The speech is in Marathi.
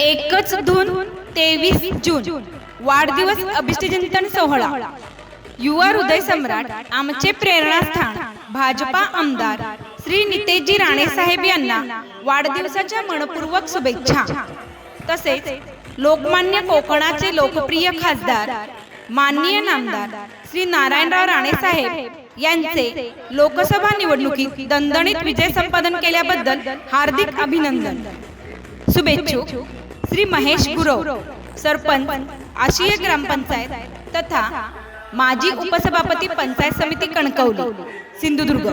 एकच धून तेवीस जून. वाढदिवस अभिष्टचिंतन सोहळा. युवा हृदय सम्राट आमचे प्रेरणास्थान भाजपा आमदार. श्री नितेजी राणे साहेब यांना वाढदिवसाच्या मनपूर्वक शुभेच्छा. तसेच लोकमान्य कोकणाचे लोकप्रिय खासदार माननीय नामदार श्री नारायणराव राणे साहेब यांचे लोकसभा निवडणुकीत दणदणीत विजय संपादन केल्याबद्दल हार्दिक अभिनंदन. शुभेच्छुक श्री महेश गुरव सरपंच आशिया ग्रामपंचायत तथा माजी उपसभापती पंचायत समिती कणकवली. सिंधुदुर्ग.